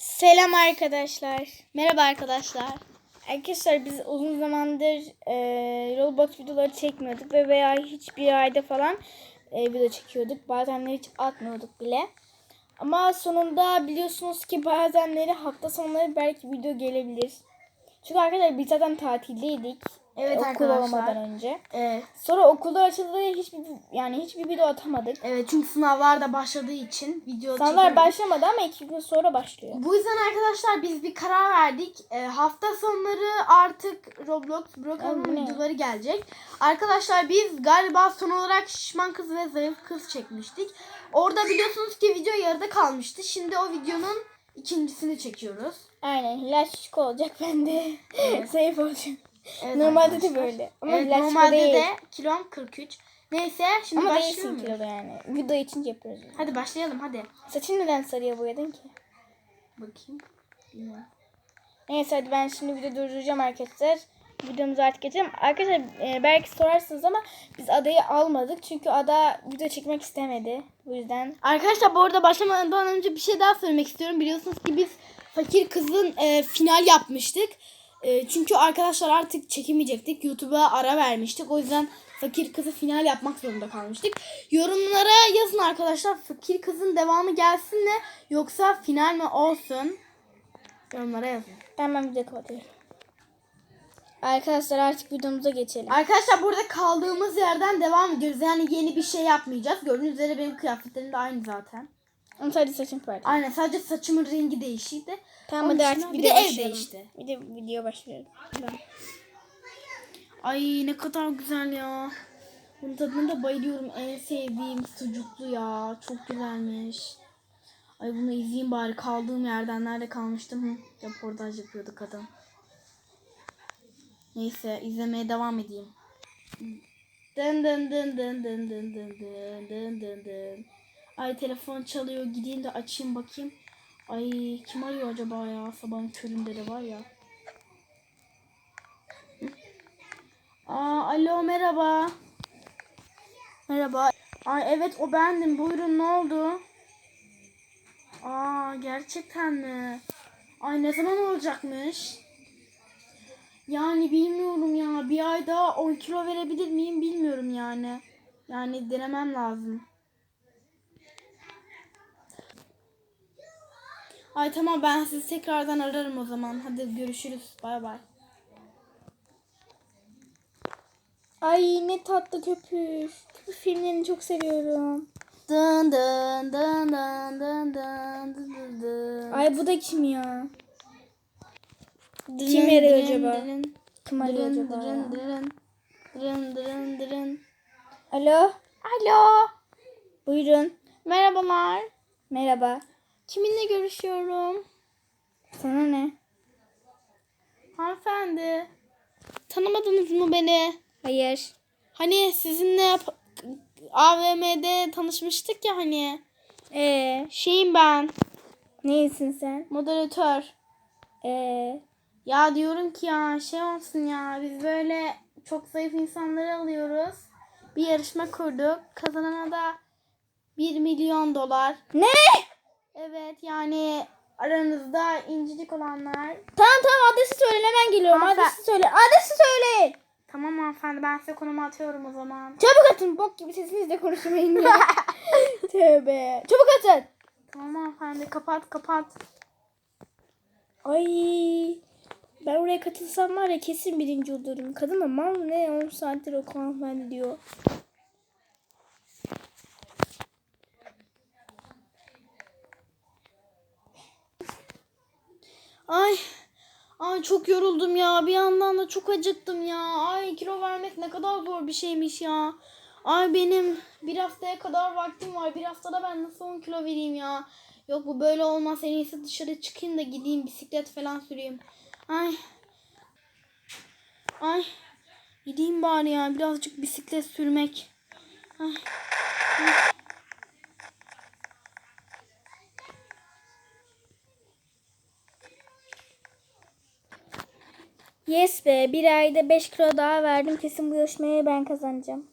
Selam arkadaşlar. Merhaba arkadaşlar. Arkadaşlar biz uzun zamandır e, Roblox videoları çekmiyorduk ve veya hiçbir ayda falan e, video çekiyorduk. Bazenleri hiç atmıyorduk bile. Ama sonunda biliyorsunuz ki bazenleri hafta sonları belki video gelebilir. Çünkü arkadaşlar biz zaten tatildeydik. Evet okul arkadaşlar. olmadan önce. Evet. Sonra okullar açıldı hiçbir yani hiçbir video atamadık. evet çünkü sınavlar da başladığı için video Sınavlar başlamadı ama iki gün sonra başlıyor. Bu yüzden arkadaşlar biz bir karar verdik. Ee, hafta sonları artık Roblox ne? videoları gelecek. Arkadaşlar biz galiba son olarak şişman kız ve zayıf kız çekmiştik. Orada biliyorsunuz ki video yarıda kalmıştı. Şimdi o videonun ikincisini çekiyoruz. Aynen Hilal şişik olacak ben de Evet. zayıf olacağım. Evet Normalde arkadaşlar. de böyle. Ama evet, normalde değil. de kilom 43. Neyse şimdi Ama başlıyor muyuz? kilolu yani. Video için yapıyoruz. Hadi başlayalım hadi. Saçını neden sarıya boyadın ki? Bakayım. Bilmiyorum. Neyse hadi ben şimdi video durduracağım arkadaşlar. Videomuzu artık geçelim. Arkadaşlar e, belki sorarsınız ama biz adayı almadık. Çünkü ada video çekmek istemedi. Bu yüzden. Arkadaşlar bu arada başlamadan önce bir şey daha söylemek istiyorum. Biliyorsunuz ki biz Fakir Kız'ın e, final yapmıştık. E, çünkü arkadaşlar artık çekemeyecektik. YouTube'a ara vermiştik. O yüzden Fakir Kız'ı final yapmak zorunda kalmıştık. Yorumlara yazın arkadaşlar. Fakir Kız'ın devamı gelsin mi yoksa final mi olsun? Yorumlara yazın. Ben ben video kapatıyorum. Arkadaşlar artık videomuza geçelim. Arkadaşlar burada kaldığımız yerden devam ediyoruz. Yani yeni bir şey yapmayacağız. Gördüğünüz üzere benim kıyafetlerim de aynı zaten. Ama sadece saçım farklı. Aynen sadece saçımın rengi değişti. Tamam Onun hadi artık bir de ev değişti. Bir de video başlayalım. Ay ne kadar güzel ya. Bunun tadına da bayılıyorum. En sevdiğim sucuklu ya. Çok güzelmiş. Ay bunu izleyeyim bari. Kaldığım yerden nerede kalmıştım? Hı, Röportaj yapıyordu kadın. Neyse izlemeye devam edeyim. Dın dın dın dın dın dın dın dın dın dın dın. Ay telefon çalıyor. Gideyim de açayım bakayım. Ay kim arıyor acaba ya? Sabahın köründe de var ya. Aa, alo merhaba. Merhaba. Ay evet o bendim. Buyurun ne oldu? Aa gerçekten mi? Ay ne zaman olacakmış? Yani bilmiyorum ya. Bir ay daha 10 kilo verebilir miyim bilmiyorum yani. Yani denemem lazım. Ay tamam ben sizi tekrardan ararım o zaman. Hadi görüşürüz. Bay bay. Ay ne tatlı köpür. Köpür filmlerini çok seviyorum. Dın dın dın dın dın dın dın dın. Ay bu da kim ya? Kim arıyor acaba? Kim arıyor acaba? Dırın dırın. Dırın dırın dırın. Alo? Alo. Buyurun. Merhabalar. Merhaba. Kiminle görüşüyorum? Sana ne? Hanımefendi. Tanımadınız mı beni? Hayır. Hani sizinle AVM'de tanışmıştık ya hani. Ee, Şeyim ben. neysin sen? Moderatör. Ee, Ya diyorum ki ya şey olsun ya biz böyle çok zayıf insanları alıyoruz. Bir yarışma kurduk. Kazanana da 1 milyon dolar. ne? Evet yani aranızda incecik olanlar. Tamam tamam adresi söyle hemen geliyorum. Hanımefendi- Adresi söyle. Adresi söyle. Tamam hanımefendi ben size konumu atıyorum o zaman. Çabuk atın. Bok gibi sesinizle konuşmayın ya. Tövbe. Çabuk atın. Tamam hanımefendi kapat kapat. Ay. Ben oraya katılsam var ya kesin birinci olurum. Kadın mı mal mı ne? 10 saattir o hanımefendi diyor. Ay Ay çok yoruldum ya. Bir yandan da çok acıktım ya. Ay kilo vermek ne kadar zor bir şeymiş ya. Ay benim bir haftaya kadar vaktim var. Bir haftada ben nasıl 10 kilo vereyim ya. Yok bu böyle olmaz. En iyisi dışarı çıkayım da gideyim bisiklet falan süreyim. Ay. Ay. Gideyim bari ya. Birazcık bisiklet sürmek. Ay. Ay. Yes be bir ayda 5 kilo daha verdim. Kesin bu yarışmayı ben kazanacağım.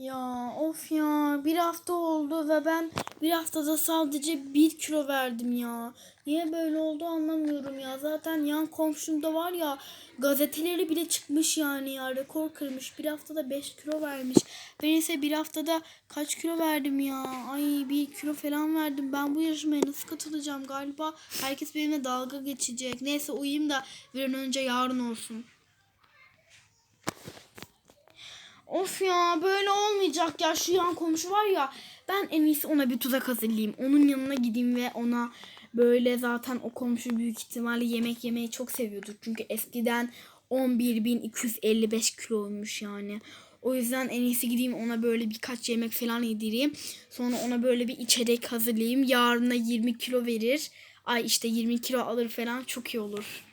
Ya of ya bir hafta oldu ve ben Bir haftada sadece 1 kilo verdim ya. Niye böyle oldu anlamıyorum ya. Zaten yan komşumda var ya gazeteleri bile çıkmış yani ya. Rekor kırmış. Bir haftada 5 kilo vermiş. Ben ise bir haftada kaç kilo verdim ya. Ay 1 kilo falan verdim. Ben bu yarışmaya nasıl katılacağım galiba. Herkes benimle dalga geçecek. Neyse uyuyayım da bir an önce yarın olsun. Of ya böyle olmayacak ya şu yan komşu var ya ben en iyisi ona bir tuzak hazırlayayım. Onun yanına gideyim ve ona böyle zaten o komşu büyük ihtimalle yemek yemeyi çok seviyordur. Çünkü eskiden 11.255 kiloymuş yani. O yüzden en iyisi gideyim ona böyle birkaç yemek falan yedireyim. Sonra ona böyle bir içecek hazırlayayım. Yarına 20 kilo verir. Ay işte 20 kilo alır falan çok iyi olur.